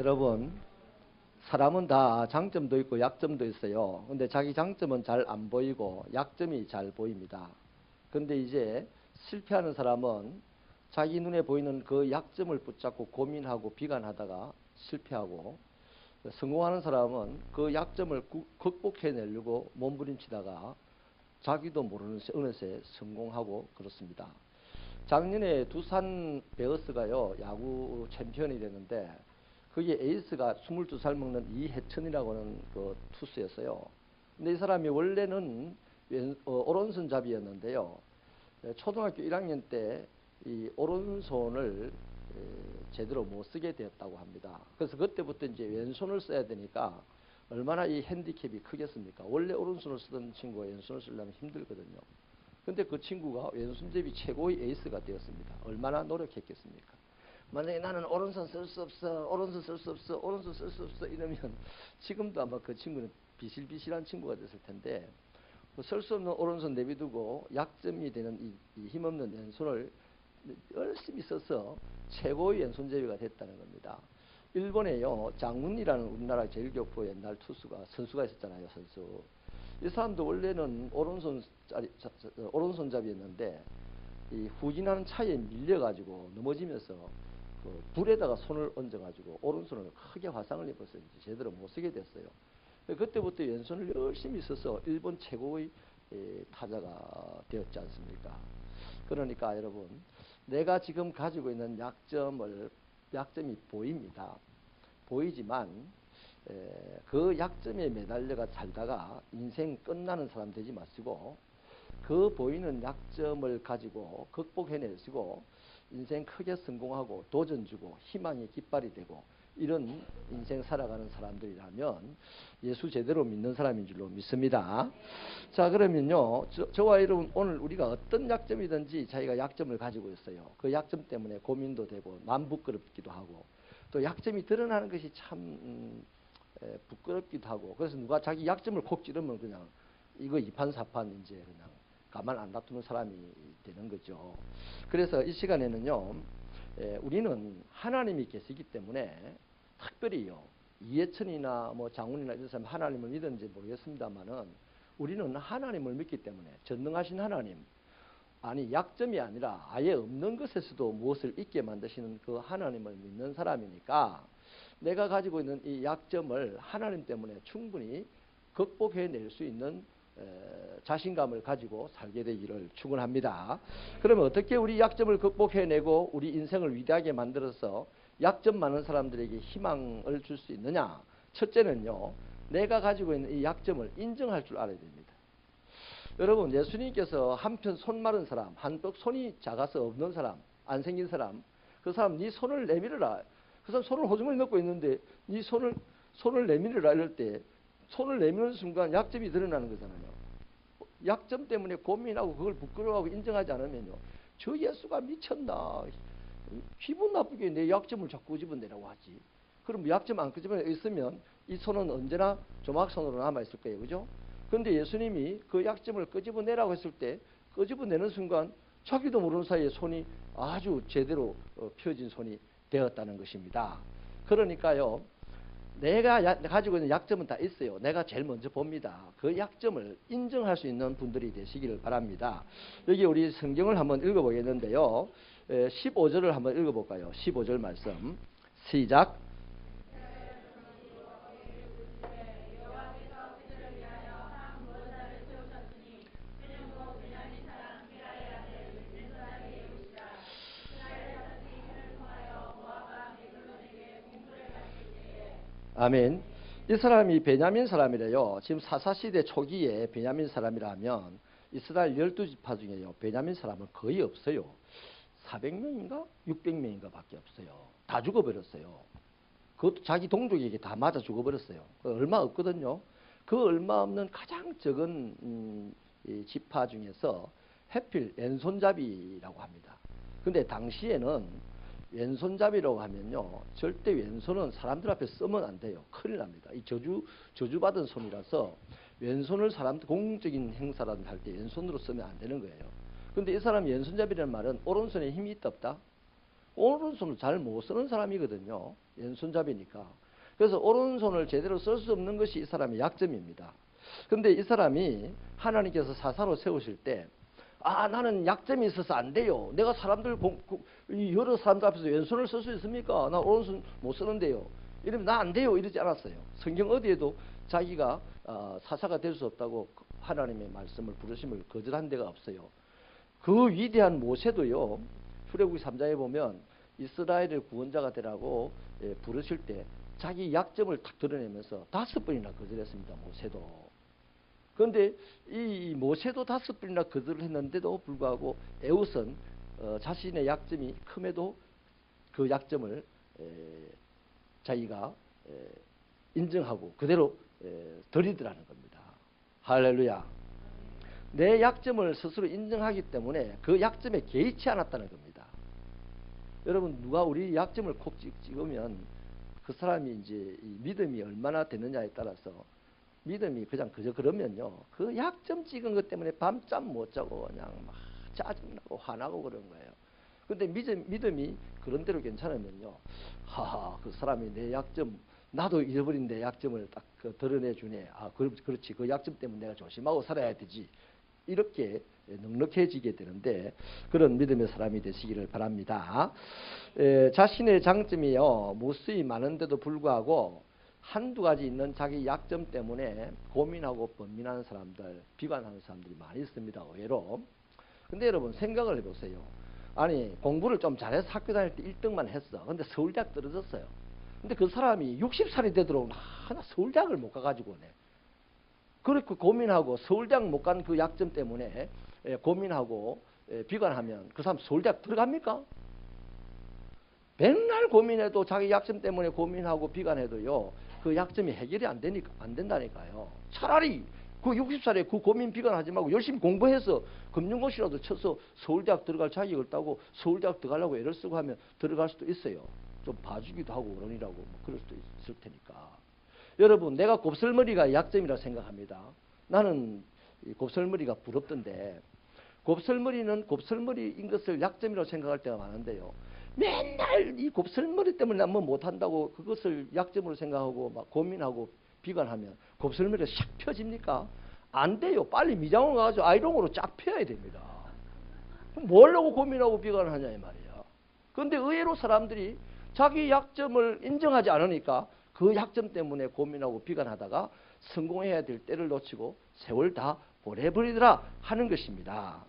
여러분, 사람은 다 장점도 있고 약점도 있어요. 근데 자기 장점은 잘 안 보이고 약점이 잘 보입니다. 근데 이제 실패하는 사람은 자기 눈에 보이는 그 약점을 붙잡고 고민하고 비관하다가 실패하고 성공하는 사람은 그 약점을 구- 극복해내려고 몸부림치다가 자기도 모르는 새- 어느새 성공하고 그렇습니다. 작년에 두산 베어스가요 야구 챔피언이 됐는데 그게 에이스가 22살 먹는 이해천이라고 하는 그 투수였어요. 근데 이 사람이 원래는 왼, 어, 오른손 잡이였는데요. 에, 초등학교 1학년 때 이 오른손을 에, 제대로 못 쓰게 되었다고 합니다. 그래서 그때부터 이제 왼손을 써야 되니까 얼마나 이 핸디캡이 크겠습니까? 원래 오른손을 쓰던 친구가 왼손을 쓰려면 힘들거든요. 근데 그 친구가 왼손잡이 최고의 에이스가 되었습니다. 얼마나 노력했겠습니까? 만약에 나는 오른손 쓸 수 없어, 오른손 쓸 수 없어, 오른손 쓸 수 없어 이러면 지금도 아마 그 친구는 비실비실한 친구가 됐을 텐데 쓸 수 없는 오른손 내비두고 약점이 되는 이, 이 힘없는 왼손을 열심히 써서 최고의 왼손잡이가 됐다는 겁니다. 일본에요 장훈이라는 우리나라 제일 교포 옛날 투수가 선수가 있었잖아요 선수. 이 사람도 원래는 오른손 오른손잡이였는데 이 후진하는 차에 밀려가지고 넘어지면서 그 불에다가 손을 얹어가지고 오른손을 크게 화상을 입어서 이제 제대로 못 쓰게 됐어요. 그때부터 왼손을 열심히 써서 일본 최고의 에, 타자가 되었지 않습니까? 그러니까 여러분, 내가 지금 가지고 있는 약점을 약점이 보입니다. 보이지만 에, 그 약점에 매달려가 살다가 인생 끝나는 사람 되지 마시고 그 보이는 약점을 가지고 극복해내시고 인생 크게 성공하고 도전 주고 희망의 깃발이 되고 이런 인생 살아가는 사람들이라면 예수 제대로 믿는 사람인 줄로 믿습니다. 자 그러면요 저, 저와 여러분 오늘 우리가 어떤 약점이든지 자기가 약점을 가지고 있어요. 그 약점 때문에 고민도 되고 남 부끄럽기도 하고 또 약점이 드러나는 것이 참 음, 에, 부끄럽기도 하고 그래서 누가 자기 약점을 콕 찌르면 그냥 이거 이판사판 이제 그냥 가만 안 놔두는 사람이 되는 거죠. 그래서 이 시간에는요, 에, 우리는 하나님이 계시기 때문에 특별히요, 이해천이나 뭐 장훈이나 이런 사람 하나님을 믿는지 모르겠습니다만은 우리는 하나님을 믿기 때문에 전능하신 하나님, 아니 약점이 아니라 아예 없는 것에서도 무엇을 있게 만드시는 그 하나님을 믿는 사람이니까 내가 가지고 있는 이 약점을 하나님 때문에 충분히 극복해낼 수 있는 에, 자신감을 가지고 살게 되기를 축원합니다. 그러면 어떻게 우리 약점을 극복해내고 우리 인생을 위대하게 만들어서 약점 많은 사람들에게 희망을 줄 수 있느냐? 첫째는요, 내가 가지고 있는 이 약점을 인정할 줄 알아야 됩니다. 여러분, 예수님께서 한편 손 마른 사람, 한쪽 손이 작아서 없는 사람, 안 생긴 사람, 그 사람 네 손을 내밀어라. 그 사람 손을 호주머니 넣고 있는데 네 손을 손을 내밀어라 이럴 때 손을 내미는 순간 약점이 드러나는 거잖아요. 약점 때문에 고민하고 그걸 부끄러워하고 인정하지 않으면요. 저 예수가 미쳤나. 기분 나쁘게 내 약점을 자꾸 집어내라고 하지. 그럼 약점 안 끄집어 있으면 이 손은 언제나 조막손으로 남아있을 거예요. 그죠? 근데 예수님이 그 약점을 끄집어내라고 했을 때 끄집어내는 순간 자기도 모르는 사이에 손이 아주 제대로 어, 펴진 손이 되었다는 것입니다. 그러니까요. 내가 야- 가지고 있는 약점은 다 있어요. 내가 제일 먼저 봅니다. 그 약점을 인정할 수 있는 분들이 되시기를 바랍니다. 여기 우리 성경을 한번 읽어보겠는데요. 15절을 한번 읽어볼까요? 15절 말씀. 시작. 아멘. 이 사람이 베냐민 사람이래요. 지금 사사시대 초기에 베냐민 사람이라면 이스라엘 열두 지파 중에요. 베냐민 사람은 거의 없어요. 400명인가? 600명인가 밖에 없어요. 다 죽어버렸어요. 그것도 자기 동족에게 다 맞아 죽어버렸어요. 그 얼마 없거든요. 그 얼마 없는 가장 적은 음, 이 지파 중에서 해필 왼손잡이라고 합니다. 근데 당시에는 왼손잡이라고 하면요. 절대 왼손은 사람들 앞에 쓰면 안 돼요. 큰일 납니다. 이 저주, 저주받은 손이라서 왼손을 사람, 공적인 행사라든지 할 때 왼손으로 쓰면 안 되는 거예요. 근데 이 사람 왼손잡이라는 말은 오른손에 힘이 있다 없다? 오른손을 잘 못 쓰는 사람이거든요. 왼손잡이니까. 그래서 오른손을 제대로 쓸 수 없는 것이 이 사람의 약점입니다. 근데 이 사람이 하나님께서 사사로 세우실 때, 아, 나는 약점이 있어서 안 돼요. 내가 사람들, 공, 여러 사람들 앞에서 왼손을 쓸 수 있습니까? 나 오른손 못 쓰는데요. 이러면 나 안 돼요. 이러지 않았어요. 성경 어디에도 자기가 어, 사사가 될 수 없다고 하나님의 말씀을 부르심을 거절한 데가 없어요. 그 위대한 모세도요. 출애굽기 3장에 보면 이스라엘의 구원자가 되라고 예, 부르실 때 자기 약점을 탁 드러내면서 다섯 번이나 거절했습니다. 모세도. 그런데 이 모세도 다섯 번이나 거절을 했는데도 불구하고 에웃은 어, 자신의 약점이 큼에도 그 약점을 에, 자기가 에, 인정하고 그대로 에, 드리더라는 겁니다. 할렐루야. 내 약점을 스스로 인정하기 때문에 그 약점에 개의치 않았다는 겁니다. 여러분 누가 우리 약점을 콕 찍- 찍으면 그 사람이 이제 이 믿음이 얼마나 되느냐에 따라서 믿음이 그냥 그저 그러면요 그 약점 찍은 것 때문에 밤잠 못 자고 그냥 막 짜증나고 화나고 그런 거예요. 근데 믿음, 믿음이 그런 대로 괜찮으면요 하하 그 사람이 내 약점 나도 잃어버린 내 약점을 딱 그 드러내 주네. 아 그, 그렇지 그 약점 때문에 내가 조심하고 살아야 되지. 이렇게 넉넉해지게 되는데 그런 믿음의 사람이 되시기를 바랍니다. 에, 자신의 장점이요 무수히 많은데도 불구하고 한두 가지 있는 자기 약점 때문에 고민하고 번민하는 사람들, 비관하는 사람들이 많이 있습니다. 의외로. 근데 여러분 생각을 해보세요. 아니 공부를 좀 잘해서 학교 다닐 때 1등만 했어. 근데 서울대학 떨어졌어요. 근데 그 사람이 60살이 되도록 하나 서울대학을 못 가가지고 네. 그렇게 고민하고 서울대학 못 간 그 약점 때문에 예, 고민하고 예, 비관하면 그 사람 서울대학 들어갑니까? 맨날 고민해도 자기 약점 때문에 고민하고 비관해도요 그 약점이 해결이 안 되니까 안 된다니까요. 차라리 그 60살에 그 고민 비관하지 말고 열심히 공부해서 금융고시라도 쳐서 서울대학 들어갈 자격을 따고 서울대학 들어가려고 애를 쓰고 하면 들어갈 수도 있어요. 좀 봐주기도 하고 그러니라고 뭐 그럴 수도 있을 테니까. 여러분 내가 곱슬머리가 약점이라 생각합니다. 나는 이 곱슬머리가 부럽던데 곱슬머리는 곱슬머리인 것을 약점이라고 생각할 때가 많은데요. 맨날 이 곱슬머리 때문에 난 뭐 못한다고 그것을 약점으로 생각하고 막 고민하고 비관하면 곱슬머리가 샥 펴집니까? 안 돼요. 빨리 미장원 가가지고 아이롱으로 쫙 펴야 됩니다. 뭘라고 고민하고 비관을 하냐 이 말이야. 그런데 의외로 사람들이 자기 약점을 인정하지 않으니까 그 약점 때문에 고민하고 비관하다가 성공해야 될 때를 놓치고 세월 다 보내버리더라 하는 것입니다.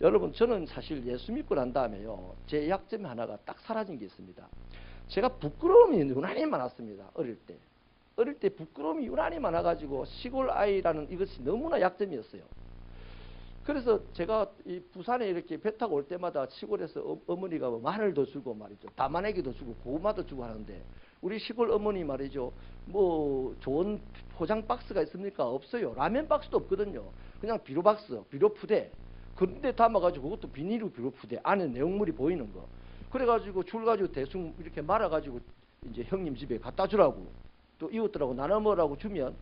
여러분 저는 사실 예수 믿고 난 다음에요. 제 약점 하나가 딱 사라진 게 있습니다. 제가 부끄러움이 유난히 많았습니다. 어릴 때. 어릴 때 부끄러움이 유난히 많아가지고 시골 아이라는 이것이 너무나 약점이었어요. 그래서 제가 이 부산에 이렇게 배 타고 올 때마다 시골에서 어, 어머니가 뭐 마늘도 주고 말이죠. 담아내기도 주고 고구마도 주고 하는데 우리 시골 어머니 말이죠. 뭐 좋은 포장 박스가 있습니까? 없어요. 라면 박스도 없거든요. 그냥 비료 박스, 비료 푸대. 그런데 담아가지고 그것도 비닐로 비료 푸대. 안에 내용물이 보이는 거. 그래가지고 줄 가지고 대충 이렇게 말아가지고 이제 형님 집에 갖다 주라고 또 이웃들하고 나눠 먹으라고 주면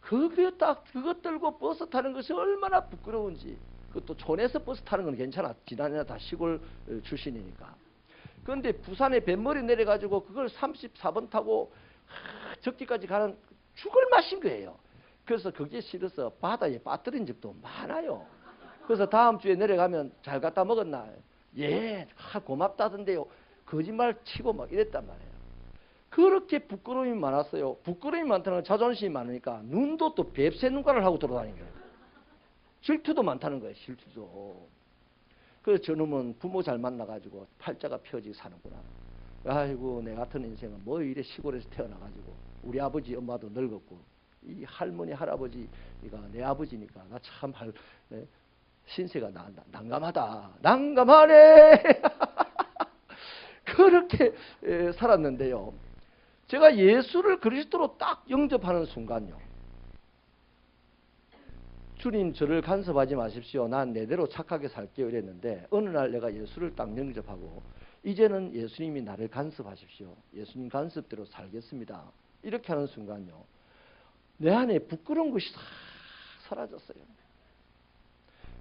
그게 딱 그것 들고 버스 타는 것이 얼마나 부끄러운지 그것도 촌에서 버스 타는 건 괜찮아 지난해 다 시골 어, 출신이니까 그런데 부산에 뱃머리 내려가지고 그걸 34번 타고 하, 적기까지 가는 죽을 맛인 거예요 그래서 그게 싫어서 바다에 빠뜨린 적도 많아요 그래서 다음 주에 내려가면 잘 갖다 먹었나 예 하, 고맙다던데요 거짓말 치고 막 이랬단 말이에요 그렇게 부끄러움이 많았어요. 부끄러움이 많다는 건 자존심이 많으니까 눈도 또 뱁새 눈가를 하고 돌아다니는 거예요. 질투도 많다는 거예요. 질투도. 그래서 저놈은 부모 잘 만나가지고 팔자가 펴지게 사는구나. 아이고 내 같은 인생은 뭐 이래 시골에서 태어나가지고 우리 아버지 엄마도 늙었고 이 할머니 할아버지가 내 아버지니까 나참 할 네, 신세가 나, 나- 난감하다. 난감하네. 그렇게 에, 살았는데요. 제가 예수를 그리스도로 딱 영접하는 순간요. 주님 저를 간섭하지 마십시오. 난 내대로 착하게 살게요. 이랬는데 어느 날 내가 예수를 딱 영접하고 이제는 예수님이 나를 간섭하십시오. 예수님 간섭대로 살겠습니다. 이렇게 하는 순간요. 내 안에 부끄러운 것이 다 사라졌어요.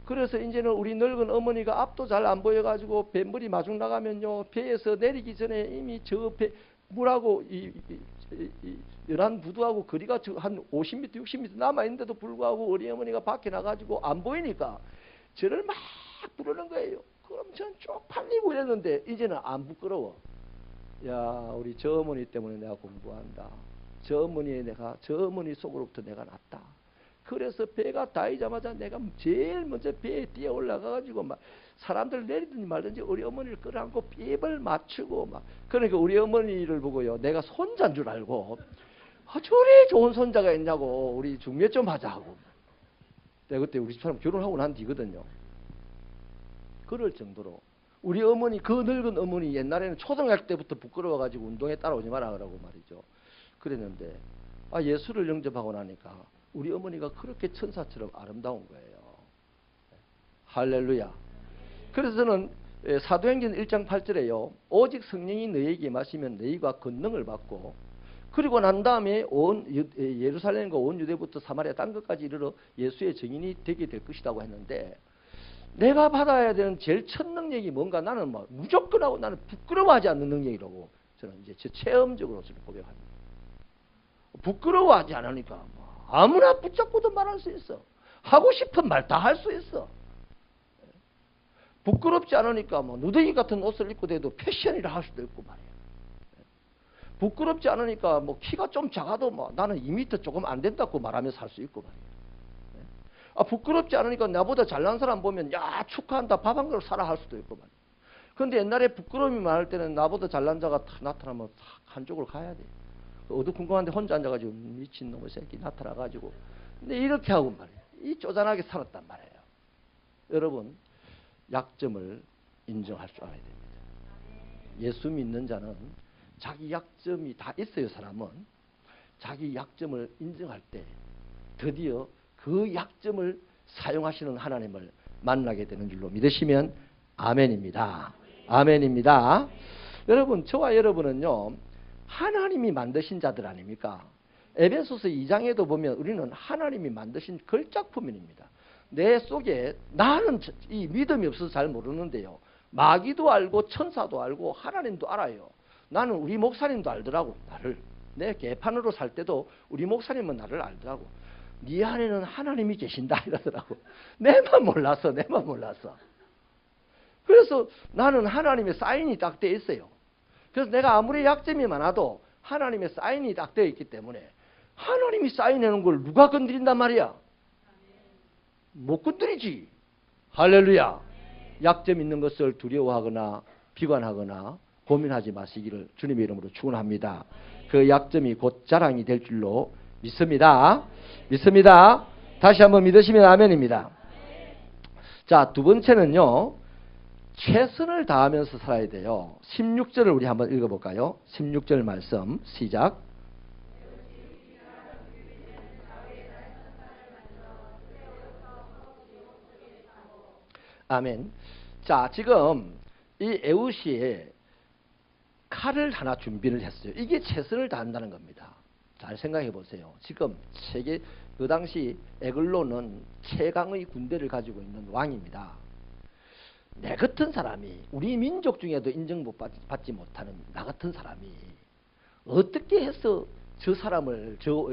그래서 이제는 우리 늙은 어머니가 앞도 잘 안 보여가지고 뱃물이 마중 나가면요 배에서 내리기 전에 이미 저 배 물하고 이, 이, 이, 이 열한 부두하고 거리가 저한 50m, 60m 남아 있는데도 불구하고 우리 어머니가 밖에 나가지고 안 보이니까 저를 막 부르는 거예요. 그럼 전 쪽팔리고 이랬는데 이제는 안 부끄러워. 야, 우리 저 어머니 때문에 내가 공부한다. 저 어머니에 내가 저 어머니 속으로부터 내가 났다. 그래서 배가 닿이자마자 내가 제일 먼저 배에 뛰어 올라가가지고 막 사람들 내리든지 말든지 우리 어머니를 끌어안고 삐을 맞추고 막 그러니까 우리 어머니를 보고요. 내가 손자인 줄 알고 아, 저리 좋은 손자가 있냐고 우리 중매 좀 하자 하고. 내가 그때 우리 집 사람 결혼하고 난 뒤거든요. 그럴 정도로 우리 어머니 그 늙은 어머니 옛날에는 초등학교 때부터 부끄러워가지고 운동에 따라오지 마라 그러고 말이죠. 그랬는데 아 예수를 영접하고 나니까 우리 어머니가 그렇게 천사처럼 아름다운 거예요. 할렐루야. 그래서 저는 에, 사도행전 1장 8절에요. 오직 성령이 너희에게 마시면 너희가 권능을 받고 그리고 난 다음에 온 유- 에, 예루살렘과 온 유대부터 사마리아 땅 끝까지 이르러 예수의 증인이 되게 될 것이라고 했는데 내가 받아야 되는 제일 첫 능력이 뭔가 나는 뭐 무조건 하고 나는 부끄러워하지 않는 능력이라고 저는 이제 제 체험적으로 저는 고백합니다. 부끄러워하지 않으니까 뭐 아무나 붙잡고도 말할 수 있어. 하고 싶은 말 다 할 수 있어. 부끄럽지 않으니까 뭐 누더기 같은 옷을 입고 대도 패션이라 할 수도 있고 말이야. 부끄럽지 않으니까 뭐 키가 좀 작아도 뭐 나는 2미터 조금 안 된다고 말하면서 살수 있고 말이야. 아 부끄럽지 않으니까 나보다 잘난 사람 보면 야 축하한다 밥 한 그릇 사라 할 수도 있고 말이야. 근데 옛날에 부끄러움이 많을 때는 나보다 잘난 자가 탁 나타나면 탁 한쪽으로 가야 돼. 어두컴 컴한데 혼자 앉아가지고 미친 놈의 새끼 나타나가지고 근데 이렇게 하고 말이에요. 이 쪼잔하게 살았단 말이에요. 여러분 약점을 인정할 줄 알아야 됩니다. 예수 믿는 자는 자기 약점이 다 있어요. 사람은 자기 약점을 인정할 때 드디어 그 약점을 사용하시는 하나님을 만나게 되는 줄로 믿으시면 아멘입니다. 아멘입니다. 여러분 저와 여러분은요 하나님이 만드신 자들 아닙니까? 에베소서 2장에도 보면 우리는 하나님이 만드신 걸작품입니다. 내 속에 나는 저- 이 믿음이 없어서 잘 모르는데요. 마귀도 알고 천사도 알고 하나님도 알아요. 나는 우리 목사님도 알더라고 나를. 내 개판으로 살 때도 우리 목사님은 나를 알더라고. 네 안에는 하나님이 계신다 이러더라고. 내만 몰랐어. 내만 몰랐어. 그래서 나는 하나님의 사인이 딱 돼 있어요. 그래서 내가 아무리 약점이 많아도 하나님의 사인이 딱 되어 있기 때문에 하나님이 사인해놓은 걸 누가 건드린단 말이야? 못 건드리지. 할렐루야. 약점 있는 것을 두려워하거나 비관하거나 고민하지 마시기를 주님의 이름으로 축원합니다. 그 약점이 곧 자랑이 될 줄로 믿습니다. 믿습니다. 다시 한번 믿으시면 아멘입니다. 자, 두 번째는요. 최선을 다하면서 살아야 돼요. 16절을 우리 한번 읽어볼까요? 16절 말씀 시작. 아멘. 자, 지금 이 에우시에 칼을 하나 준비를 했어요. 이게 최선을 다한다는 겁니다. 잘 생각해 보세요. 지금 세계 그 당시 에글로는 최강의 군대를 가지고 있는 왕입니다. 내 같은 사람이 우리 민족 중에도 인정 못 받- 받지 못하는 나 같은 사람이 어떻게 해서 저 사람을 저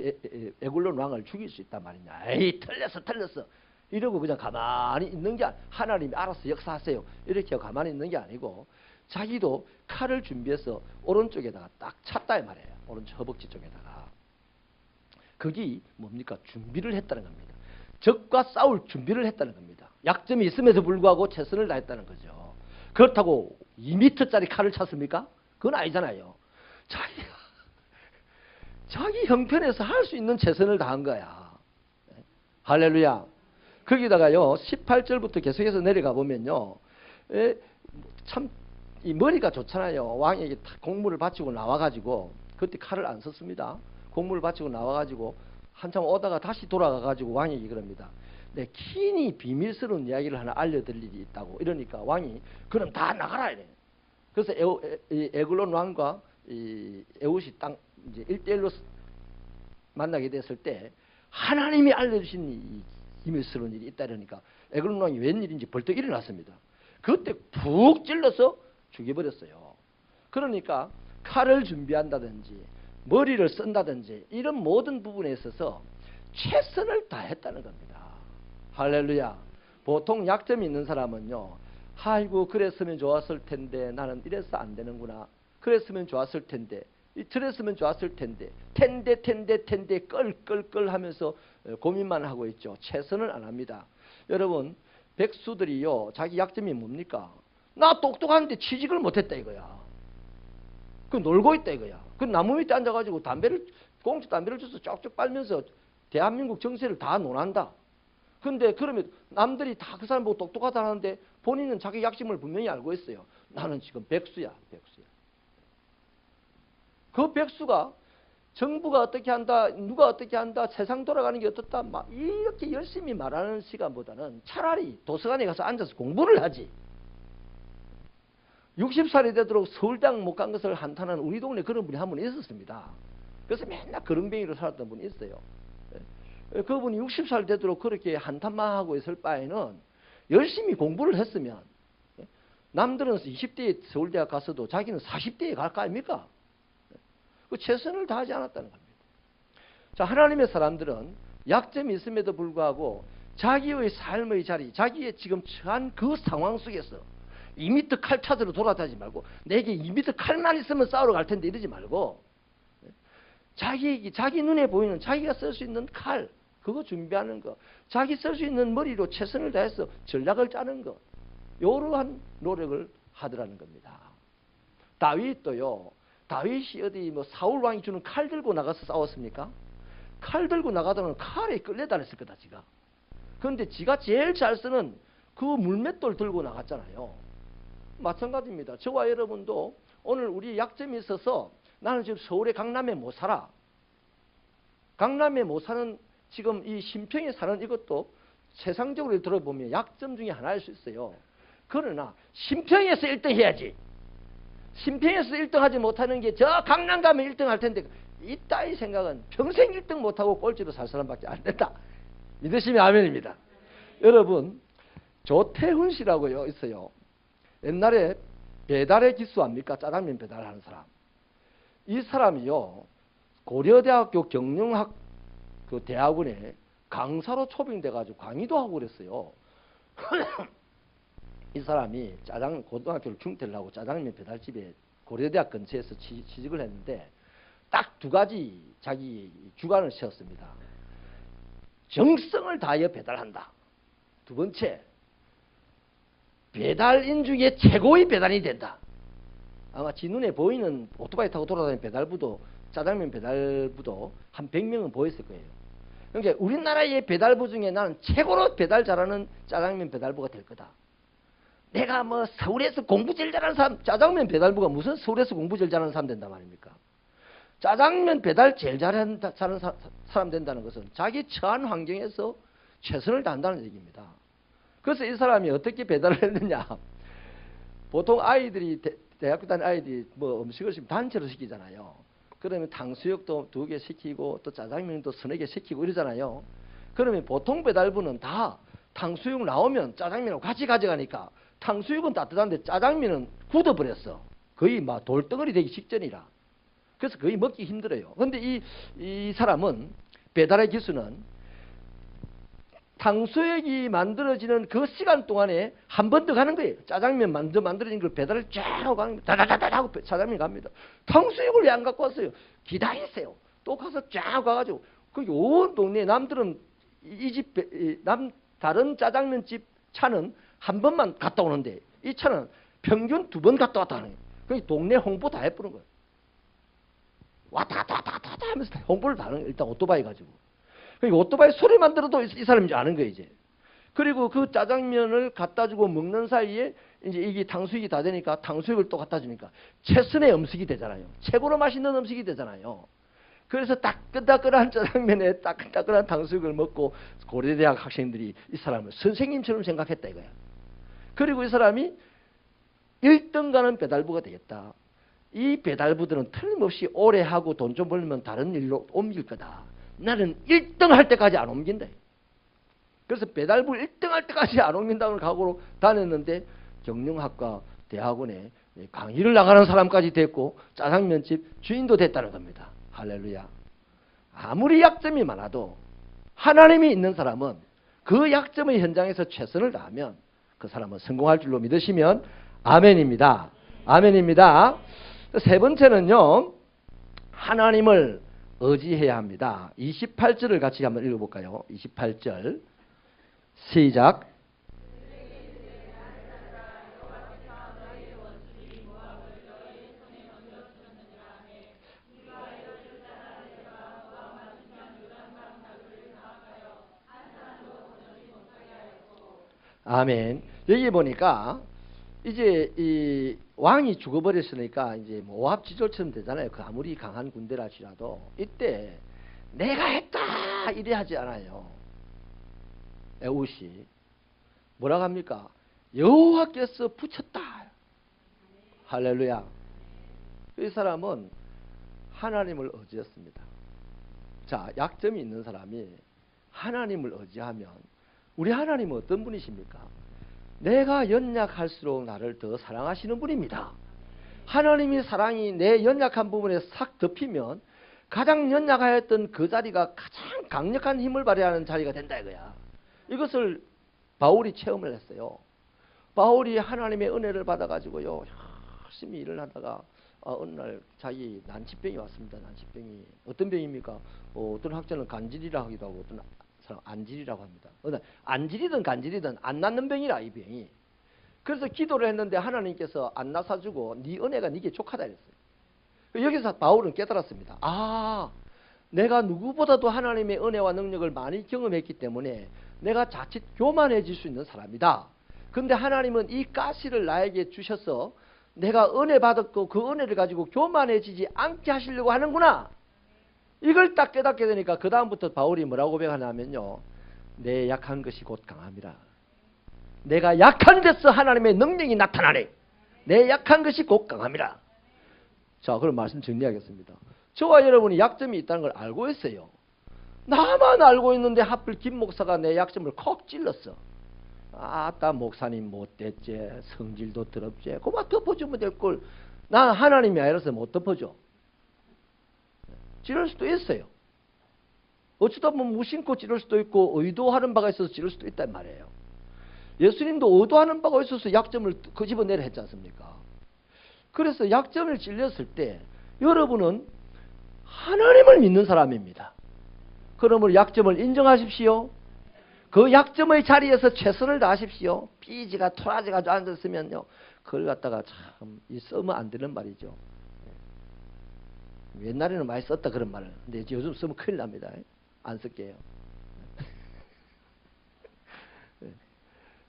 에굴론 왕을 죽일 수 있단 말이냐? 에이 틀렸어 틀렸어. 이러고 그냥 가만히 있는 게 아니- 하나님이 알아서 역사하세요. 이렇게 가만히 있는 게 아니고 자기도 칼을 준비해서 오른쪽에다가 딱 찼다 이 말이에요. 오른쪽 허벅지 쪽에다가. 그게 뭡니까? 준비를 했다는 겁니다. 적과 싸울 준비를 했다는 겁니다. 약점이 있음에도 불구하고 최선을 다했다는 거죠. 그렇다고 2미터짜리 칼을 찼습니까? 그건 아니잖아요. 자기가 자기 형편에서 할 수 있는 최선을 다한 거야. 네. 할렐루야. 거기다가요 18절부터 계속해서 내려가 보면요, 참 이 머리가 좋잖아요. 왕에게 다 공물을 바치고 나와가지고 그때 칼을 안 썼습니다. 공물을 바치고 나와가지고 한참 오다가 다시 돌아가가지고 왕에게 그럽니다. 내 긴히 비밀스러운 이야기를 하나 알려드릴 일이 있다고 이러니까 왕이 그럼 다 나가라 이래. 그래서 에, 이 에글론 왕과 이 에웃이 땅 이제 일대일로 만나게 됐을 때 하나님이 알려주신 이 비밀스러운 일이 있다 이러니까 애굽 왕이 웬일인지 벌떡 일어났습니다. 그때 푹 찔러서 죽여버렸어요. 그러니까 칼을 준비한다든지 머리를 쓴다든지 이런 모든 부분에 있어서 최선을 다했다는 겁니다. 할렐루야. 보통 약점이 있는 사람은요. 아이고 그랬으면 좋았을 텐데 나는 이래서 안 되는구나. 그랬으면 좋았을 텐데 이 저랬으면 좋았을 텐데 텐데 텐데 텐데 끌끌끌 하면서 어, 고민만 하고 있죠. 최선을 안 합니다. 여러분 백수들이요 자기 약점이 뭡니까? 나 똑똑한데 취직을 못했다 이거야. 그 놀고 있다 이거야. 그 나무 밑에 앉아가지고 담배를 공주 담배를 줘서 쪽쪽 빨면서 대한민국 정세를 다 논한다. 근데 그러면 남들이 다 그 사람 보고 똑똑하다 하는데 본인은 자기 약점을 분명히 알고 있어요. 나는 지금 백수야, 백수야. 그 백수가 정부가 어떻게 한다, 누가 어떻게 한다, 세상 돌아가는 게 어떻다, 막 이렇게 열심히 말하는 시간보다는 차라리 도서관에 가서 앉아서 공부를 하지. 60살이 되도록 서울대학 못간 것을 한탄하는 우리 동네 그런 분이 한 분 있었습니다. 그래서 맨날 그런뱅이로 살았던 분이 있어요. 예, 그분이 60살 되도록 그렇게 한탄만 하고 있을 바에는 열심히 공부를 했으면 예, 남들은 20대에 서울대학 가서도 자기는 40대에 갈 거 아닙니까? 그 최선을 다하지 않았다는 겁니다. 자, 하나님의 사람들은 약점이 있음에도 불구하고 자기의 삶의 자리, 자기의 지금 처한 그 상황 속에서 2미터 칼 찾으러 돌아다니지 말고 내게 2미터 칼만 있으면 싸우러 갈 텐데 이러지 말고 자기 자기 눈에 보이는 자기가 쓸 수 있는 칼 그거 준비하는 거 자기 쓸 수 있는 머리로 최선을 다해서 전략을 짜는 거 이러한 노력을 하더라는 겁니다. 다윗도요. 다윗이 어디 뭐 사울 왕이 주는 칼 들고 나가서 싸웠습니까? 칼 들고 나가다는 칼에 끌려다녔을 거다 지가. 그런데 지가 제일 잘 쓰는 그 물맷돌 들고 나갔잖아요. 마찬가지입니다. 저와 여러분도 오늘 우리 약점이 있어서 나는 지금 서울의 강남에 못 살아. 강남에 못 사는 지금 이 심평에 사는 이것도 세상적으로 들어보면 약점 중에 하나일 수 있어요. 그러나 심평에서 1등 해야지. 심평에서 1등 하지 못하는 게 저 강남 가면 1등 할 텐데 이 따위 생각은 평생 1등 못하고 꼴찌로 살 사람밖에 안 된다. 믿으시면 아멘입니다. 여러분 조태훈 씨라고요 있어요. 옛날에 배달의 기수 압니까? 짜장면 배달하는 사람. 이 사람이요 고려대학교 경영학 그 대학원에 강사로 초빙돼 가지고 강의도 하고 그랬어요. 이 사람이 짜장 고등학교를 중퇴를 하고 짜장면 배달집에 고려대학 근처에서 취, 취직을 했는데 딱 두 가지 자기 주관을 세웠습니다. 정성을 다하여 배달한다. 두 번째, 배달인 중에 최고의 배달이 된다. 아마 지 눈에 보이는 오토바이 타고 돌아다니는 배달부도 짜장면 배달부도 한 100명은 보였을 거예요. 그러니까 우리나라의 배달부 중에 나는 최고로 배달 잘하는 짜장면 배달부가 될 거다. 내가 뭐 서울에서 공부 제일 잘하는 사람, 짜장면 배달부가 무슨 서울에서 공부 제일 잘하는 사람 된단 말입니까? 짜장면 배달 제일 잘하는 사람 된다는 것은 자기 처한 환경에서 최선을 다한다는 얘기입니다. 그래서 이 사람이 어떻게 배달을 했느냐? 보통 아이들이 대, 대학교 다니는 아이들이 뭐 음식을 지금 단체로 시키잖아요. 그러면 탕수육도 두 개 시키고 또 짜장면도 서너 개 시키고 이러잖아요. 그러면 보통 배달부는 다 탕수육 나오면 짜장면하고 같이 가져가니까 탕수육은 따뜻한데 짜장면은 굳어버렸어. 거의 막 돌덩어리 되기 직전이라. 그래서 거의 먹기 힘들어요. 근데 이, 이 사람은 배달의 기수는 탕수육이 만들어지는 그 시간 동안에 한 번 더 가는 거예요. 짜장면 먼저 만들어진 걸 배달을 쫙 하고 가는 다다다다 하고 짜장면 갑니다. 탕수육을 왜 안 갖고 왔어요? 기다리세요. 또 가서 쫙 가가지고 거기 온 동네 남들은 이 집 남 다른 짜장면 집 차는 한 번만 갔다 오는데 이 차는 평균 두 번 갔다 왔다 하는 거예요. 그 동네 홍보 다 해보는 거예요. 왔다 왔다 왔다 왔다 하면서 다 홍보를 다 하는 거예요. 일단 오토바이 가지고. 그러니까 오토바이 소리만 들어도 이 사람인지 아는 거예요, 이제. 그리고 그 짜장면을 갖다 주고 먹는 사이에 이제 이게 탕수육이 다 되니까 탕수육을 또 갖다 주니까 최선의 음식이 되잖아요. 최고로 맛있는 음식이 되잖아요. 그래서 따끈따끈한 짜장면에 따끈따끈한 탕수육을 먹고 고려대학 학생들이 이 사람을 선생님처럼 생각했다 이거야. 그리고 이 사람이 1등 가는 배달부가 되겠다. 이 배달부들은 틀림없이 오래 하고 돈 좀 벌면 다른 일로 옮길 거다. 나는 1등 할 때까지 안 옮긴다. 그래서 배달부 1등 할 때까지 안옥민당을 각오로 다녔는데 경영학과 대학원에 강의를 나가는 사람까지 됐고 짜장면집 주인도 됐다는 겁니다. 할렐루야. 아무리 약점이 많아도 하나님이 있는 사람은 그 약점의 현장에서 최선을 다하면 그 사람은 성공할 줄로 믿으시면 아멘입니다. 아멘입니다. 세 번째는요. 하나님을 의지해야 합니다. 28절을 같이 한번 읽어볼까요? 28절 시작 아멘. 여기 보니까 이제 이 왕이 죽어버렸으니까 이제 뭐 오합지졸처럼 되잖아요. 그 아무리 강한 군대라 할지라도 이때 내가 했다 이래 하지 않아요. 에웃이 뭐라고 합니까? 여호와께서 붙였다. 할렐루야. 이 사람은 하나님을 의지했습니다. 자, 약점이 있는 사람이 하나님을 의지하면 우리 하나님은 어떤 분이십니까? 내가 연약할수록 나를 더 사랑하시는 분입니다. 하나님이 사랑이 내 연약한 부분에 싹 덮이면 가장 연약하였던 그 자리가 가장 강력한 힘을 발휘하는 자리가 된다 이거야. 이것을 바울이 체험을 했어요. 바울이 하나님의 은혜를 받아가지고요 열심히 일을 하다가 어, 어느 날 자기 난치병이 왔습니다. 난치병이 어떤 병입니까? 어, 떤 학자는 간질이라 하기도 하고 어떤 사람 안질이라고 합니다. 안질이든 간질이든 안 낫는 병이라 이 병이. 그래서 기도를 했는데 하나님께서 안 나사주고 네 은혜가 네게 족하다 이랬어요. 여기서 바울은 깨달았습니다. 아, 내가 누구보다도 하나님의 은혜와 능력을 많이 경험했기 때문에 내가 자칫 교만해질 수 있는 사람이다. 근데 하나님은 이 가시를 나에게 주셔서 내가 은혜 받았고 그 은혜를 가지고 교만해지지 않게 하시려고 하는구나. 이걸 딱 깨닫게 되니까 그 다음부터 바울이 뭐라고 고백하냐면요. 내 약한 것이 곧 강함이라. 내가 약한 데서 하나님의 능력이 나타나네. 내 약한 것이 곧 강함이라. 자, 그럼 말씀 정리하겠습니다. 저와 여러분이 약점이 있다는 걸 알고 있어요. 나만 알고 있는데 하필 김 목사가 내 약점을 콕 찔렀어. 아따 목사님 못됐지 성질도 더럽지 그만 덮어주면 될걸 난 하나님이 아니라서 못 덮어줘 찌를 수도 있어요 어쩌다 보면 무심코 찌를 수도 있고 의도하는 바가 있어서 찌를 수도 있단 말이에요 예수님도 의도하는 바가 있어서 약점을 끄집어내려 했지 않습니까 그래서 약점을 찔렸을 때 여러분은 하나님을 믿는 사람입니다 그러므로 약점을 인정하십시오 그 약점의 자리에서 최선을 다하십시오. 삐지가 토라지가 앉았으면요. 그걸 갖다가 참, 이 쓰면 안 되는 말이죠. 옛날에는 많이 썼다 그런 말을. 근데 요즘 쓰면 큰일 납니다. 안 쓸게요.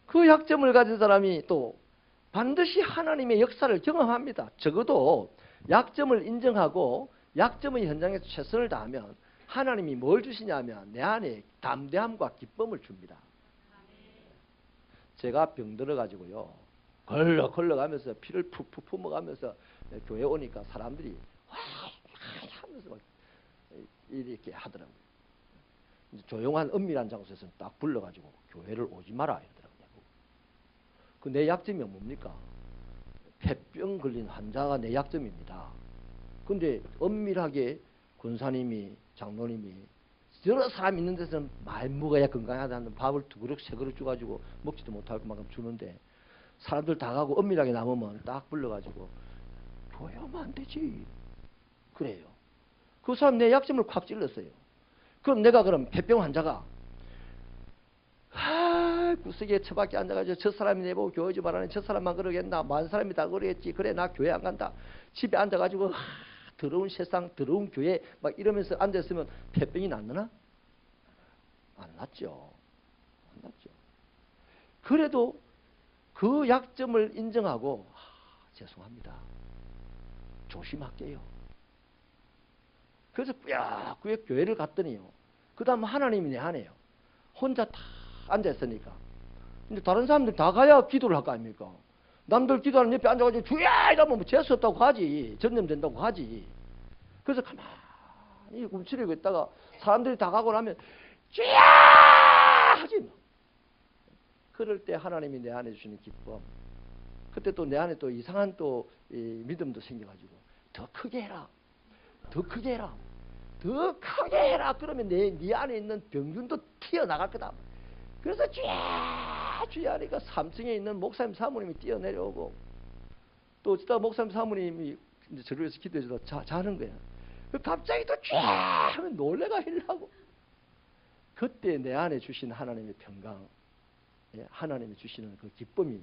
그 약점을 가진 사람이 또 반드시 하나님의 역사를 경험합니다. 적어도 약점을 인정하고 약점의 현장에서 최선을 다하면 하나님이 뭘 주시냐면 내 안에 담대함과 기쁨을 줍니다. 제가 병들어 가지고요. 걸러 걸러 가면서 피를 푹푹 품어 가면서 교회 오니까 사람들이 와 이렇게 하더라고요. 조용한 은밀한 장소에서 딱 불러가지고 교회를 오지 마라 이러더라고요. 그 내 약점이 뭡니까? 폐병 걸린 환자가 내 약점입니다. 근데 은밀하게 군사님이 장로님이 여러 사람 있는 데서는 말 먹어야 건강하다는 밥을 두 그릇 세 그릇 줘가지고 먹지도 못할 만큼 주는데 사람들 다 가고 엄밀하게 남으면 딱 불러가지고 오면 안 되지 그래요 그 사람 내 약점을 콱 찔렀어요 그럼 내가 그럼 폐병 환자가 아 구석에 처박에 앉아가지고 저 사람이 내보고 교회 좀 하라니 저 사람만 그러겠나 많은 사람이 다 그러겠지 그래 나 교회 안 간다 집에 앉아가지고 더러운 세상, 더러운 교회 막 이러면서 앉아있으면 폐병이 낫느나? 안 낫죠. 안 낫죠. 그래도 그 약점을 인정하고 아, 죄송합니다. 조심할게요. 그래서 뿌야꾸에 교회를 갔더니요. 그 다음 하나님이 내 안에요. 혼자 다 앉아있으니까. 근데 다른 사람들 다 가야 기도를 할 거 아닙니까? 남들 기도하는 옆에 앉아가지고 주야 이러면 뭐 재수 없다고 하지 전염된다고 하지 그래서 가만히 움츠리고 있다가 사람들이 다 가고 나면 주야 하지 뭐. 그럴 때 하나님이 내 안에 주시는 기쁨. 그때 또 내 안에 또 이상한 또이 믿음도 생겨가지고 더 크게 해라. 더 크게 해라. 더 크게 해라. 그러면 내, 네 안에 있는 병균도 튀어나갈 거다. 그래서 쥐 하니까 3층에 있는 목사님 사모님이 뛰어내려오고 또 어쩌다 목사님 사모님이 이제 저를 위해서 기도해 주다 자, 자는 거야. 그 갑자기 또쥐 하면 놀래가 일하고 그때 내 안에 주신 하나님의 평강, 예, 하나님이 주시는 그 기쁨이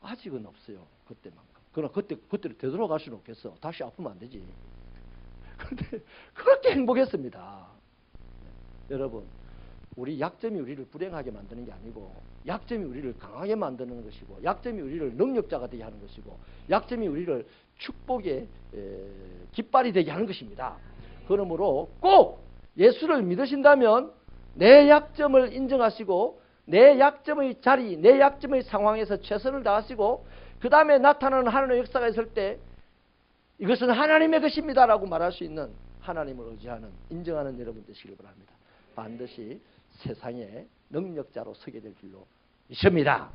아직은 없어요. 그때만큼. 그러나 그때 그때를 되돌아갈 수는 없겠어. 다시 아프면 안 되지. 그런데 그렇게 행복했습니다. 예, 여러분, 우리 약점이 우리를 불행하게 만드는 게 아니고 약점이 우리를 강하게 만드는 것이고 약점이 우리를 능력자가 되게 하는 것이고 약점이 우리를 축복의 에, 깃발이 되게 하는 것입니다. 그러므로 꼭 예수를 믿으신다면 내 약점을 인정하시고 내 약점의 자리, 내 약점의 상황에서 최선을 다하시고 그 다음에 나타나는 하나님의 역사가 있을 때 이것은 하나님의 것입니다라고 말할 수 있는 하나님을 의지하는 인정하는 여러분 되시길 바랍니다. 반드시 세상의 능력자로 서게 될 길로 있습니다.